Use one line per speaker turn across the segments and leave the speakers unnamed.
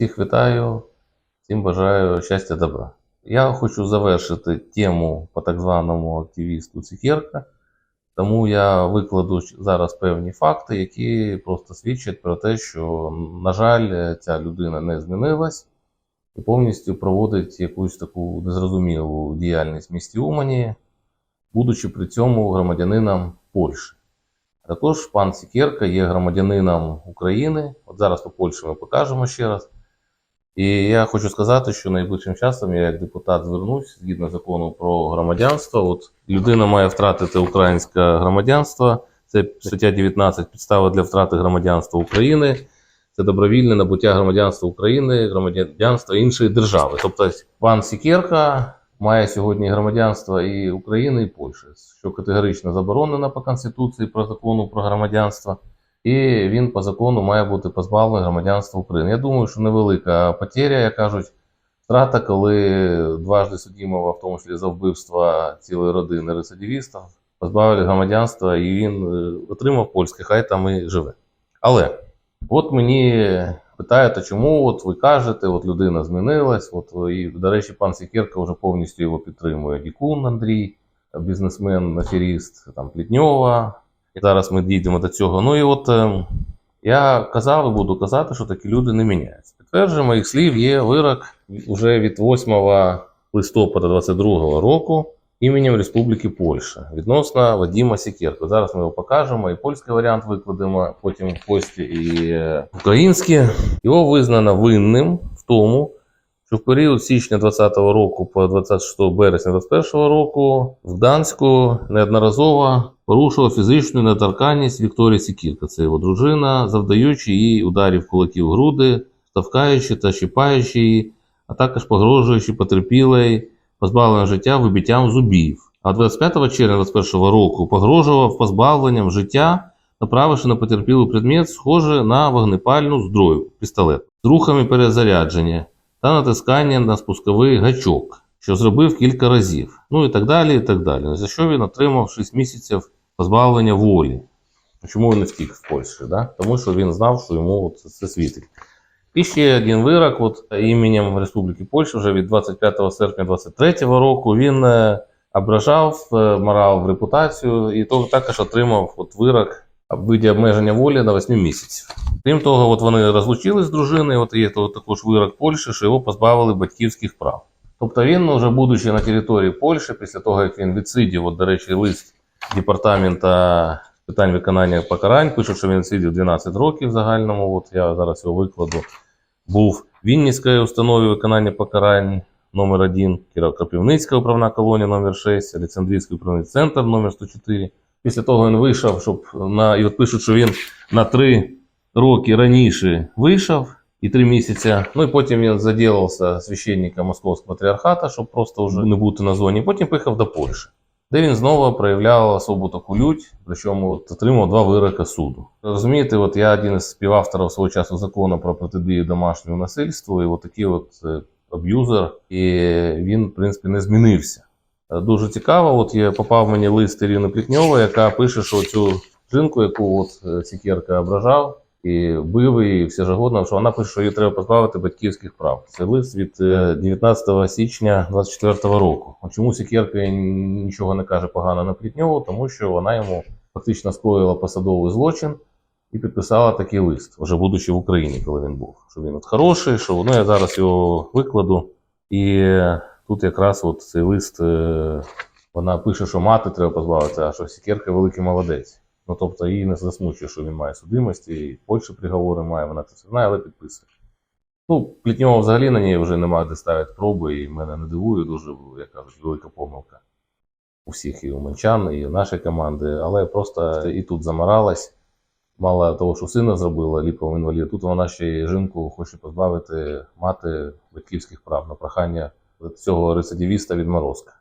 Всіх вітаю, всім бажаю щастя, добра. Я хочу завершити тему по так званому активісту Цукерка, тому я викладу зараз певні факти, які просто свідчать про те, що, на жаль, ця людина не змінилась і повністю проводить якусь таку незрозумілу діяльність в місті Умані, будучи при цьому громадянином Польщі. Також пан Сікерка є громадянином України. От зараз по Польщі ми покажемо ще раз. І я хочу сказати, що найближчим часом я як депутат звернусь згідно закону про громадянство. От людина має втратити українське громадянство. Це стаття 19 підстава для втрати громадянства України. Це добровільне набуття громадянства України, громадянства іншої держави. Тобто пан Сікерка має сьогодні громадянство і України, і Польщі, що категорично заборонено по Конституції про закону про громадянство. І він по закону має бути позбавлений громадянства України. Я думаю, що невелика потеря, як кажуть, втрата, коли дважди судимого, в тому числі за вбивство цілої родини рецидивістів, позбавили громадянства, і він е, отримав польське, хай там і живе. Але от мені питають, а чому от ви кажете, от людина змінилась, от і, до речі, пан Сікерка вже повністю його підтримує. Дікун Андрій, бізнесмен, аферіст, там Плітньова. І зараз ми дійдемо до цього. Ну і от е, я казав і буду казати, що такі люди не міняються. Підтвердження моїх слів є вирок вже від 8 листопада 2022 року іменем Республіки Польща відносно Вадима Сікерко. Зараз ми його покажемо, і польський варіант викладемо, потім в пості і е, український. Його визнано винним в тому, що в період січня 2020 року по 26 березня 2021 року в Гданську неодноразово порушував фізичну недоторканність Вікторії Сікірка, це його дружина, завдаючи їй ударів кулаків груди, штовхаючи та щипаючи її, а також погрожуючи потерпілій позбавленням життя вибиттям зубів. А 25 червня 2021 року погрожував позбавленням життя, направивши на потерпілий предмет, схожий на вогнепальну зброю, пістолет, з рухами перезарядження та натискання на спусковий гачок, що зробив кілька разів. Ну і так далі. і так далі. За що він отримав 6 місяців позбавлення волі. Чому він не втік в Польщі? Да? Тому що він знав, що йому от це світить. І ще один вирок от, іменем Республіки Польща вже від 25 серпня 2023 року він е, ображав е, морал в репутацію і також отримав от, вирок виді обмеження волі на 8 місяців. Крім того, от вони розлучились з дружиною, от є то, також вирок Польщі, що його позбавили батьківських прав. Тобто він, вже будучи на території Польщі, після того, як він відсидів, от, до речі, лист департамента питань виконання покарань, пишуть, що він сидів 12 років в загальному. От я зараз його викладу. Був в Вінницькій установі виконання покарань номер 1 Кропивницька управна колонія номер 6 Олександрійський управний центр номер 104 Після того він вийшов, щоб на і от пишуть, що він на 3 роки раніше вийшов і 3 місяці. Ну і потім він заділився священником Московського патріархата, щоб просто вже не бути на зоні. Потім поїхав до Польщі де він знову проявляв особу таку лють, причому от отримав два вироки суду. Розумієте, от я один із співавторів свого часу закону про протидію домашньому насильству, і от такий от е, аб'юзер, і він, в принципі, не змінився. Е, Дуже цікаво, от я попав мені лист Ірини Плітньової, яка пише, що цю жінку, яку от е, Сікерка ображав, і бив і все жагодно, що вона пише, що її треба позбавити батьківських прав. Це лист від е, 19 січня 24 року. Чому Сікерка нічого не каже погано на Плітньову? Тому що вона йому фактично скоїла посадовий злочин і підписала такий лист, вже будучи в Україні, коли він був. Що він от хороший, що ну, я зараз його викладу. І тут якраз от цей лист е, вона пише, що мати треба позбавитися, а що Сікерка великий молодець. Ну, тобто її не засмучує, що він має судимості, і в Польщі приговори має, вона це все знає, але підписує. Ну, Плітньова взагалі на ній вже немає де ставити проби, і мене не дивує дуже, як кажуть, велика помилка у всіх і у Мончан, і у нашої команди, але просто і тут заморалась. Мало того, що сина зробила, ліпого інваліда, тут вона ще й жінку хоче позбавити мати батьківських прав на прохання цього рецидивіста відморозка.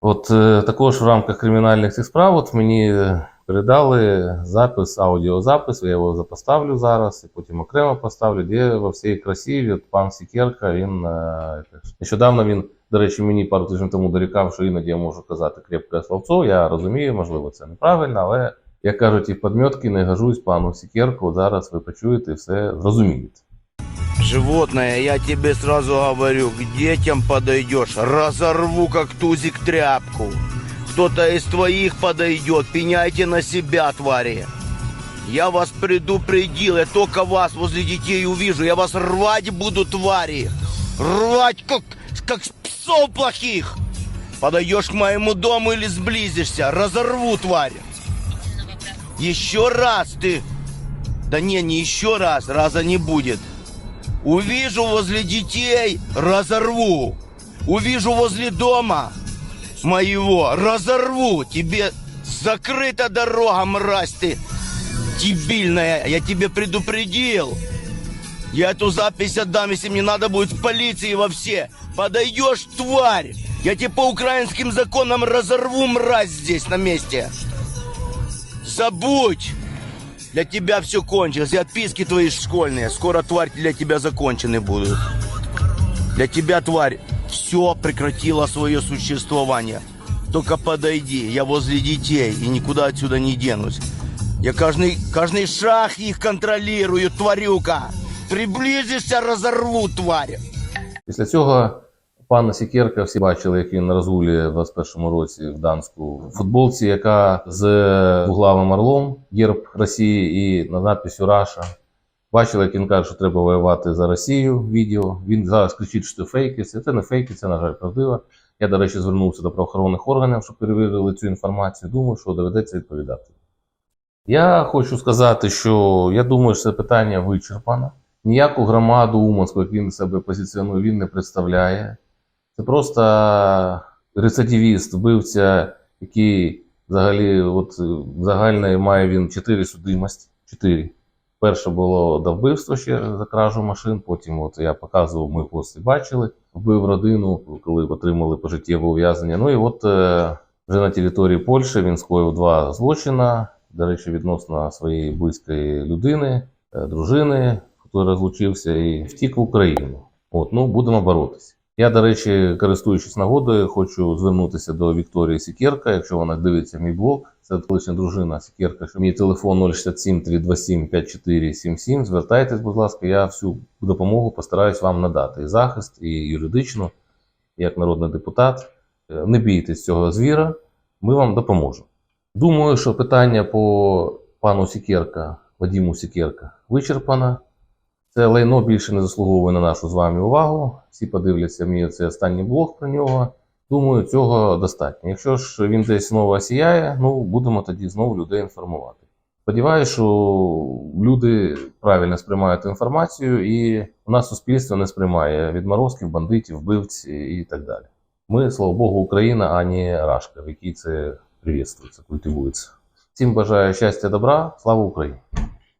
От е, також в рамках кримінальних цих справ от мені передали запис, аудіозапис, я його запоставлю зараз, і потім окремо поставлю, де во всій красі от пан Сікерка, він е, нещодавно він, до речі, мені пару тижнів тому дорікав, що іноді я можу казати крепке словцо. Я розумію, можливо, це неправильно, але як кажуть, і в подмьотки не гажусь пану Сікерку. Зараз ви почуєте і все зрозумієте.
Животное, я тебе сразу говорю, к детям подойдешь, разорву как тузик тряпку. Кто-то из твоих подойдет, пеняйте на себя, твари. Я вас предупредил, я только вас возле детей увижу, я вас рвать буду, твари. Рвать, как, как псов плохих. Подойдешь к моему дому или сблизишься, разорву, тварь. Еще раз ты... Да не, не еще раз, раза не будет. Увижу возле детей, разорву. Увижу возле дома моего, разорву. Тебе закрыта дорога, мразь ты дебильная. Я тебе предупредил. Я эту запись отдам, если мне надо будет в полиции во все. Подойдешь, тварь. Я тебе по украинским законам разорву, мразь, здесь на месте. Забудь. Для тебя все кончилось. И отписки твои школьные. Скоро, тварь, для тебя закончены будут. Для тебя, тварь, все прекратило свое существование. Только подойди, я возле детей и никуда отсюда не денусь. Я каждый, каждый шаг их контролирую, тварюка. Приблизишься, разорву, тварь.
Після цього пана Сікерка всі бачили, як він розгулює в 21-му році в Данську футболці, яка з двуглавим орлом, герб Росії і на надписю Раша. Бачили, як він каже, що треба воювати за Росію. Відео. Він зараз кричить, що це фейки. Це не фейки, це, на жаль, правдиво. Я, до речі, звернувся до правоохоронних органів, щоб перевірили цю інформацію. Думаю, що доведеться відповідати. Я хочу сказати, що я думаю, що це питання вичерпано. Ніяку громаду Уманську, як він себе позиціонує, він не представляє. Це просто рецидивіст, вбивця, який взагалі от, загальної має він чотири судимості. Чотири. Перше було до вбивства ще за кражу машин, потім от я показував, ми гості бачили, вбив родину, коли отримали пожиттєве ув'язнення. Ну і от е, вже на території Польщі він скоїв два злочина, до речі, відносно своєї близької людини, е, дружини, хто розлучився, і втік в Україну. От, ну, будемо боротися. Я, до речі, користуючись нагодою, хочу звернутися до Вікторії Сікерка, якщо вона дивиться мій блог. Це колишня дружина Сікерка, що мій телефон 067 327 5477. Звертайтесь, будь ласка, я всю допомогу постараюсь вам надати. І захист, і юридичну, як народний депутат. Е, Не бійтесь цього звіра, ми вам допоможемо. Думаю, що питання по пану Сікерка, Вадиму Сікерка, вичерпано. Це лайно більше не заслуговує на нашу з вами увагу. Всі подивляться мій цей останній блог про нього. Думаю, цього достатньо. Якщо ж він десь знову сіяє, ну будемо тоді знову людей інформувати. Сподіваюся, що люди правильно сприймають інформацію, і у нас суспільство не сприймає відморозків, бандитів, вбивць і так далі. Ми, слава Богу, Україна, а не Рашка, в якій це привітствується, культивується. Всім бажаю щастя, добра, слава Україні!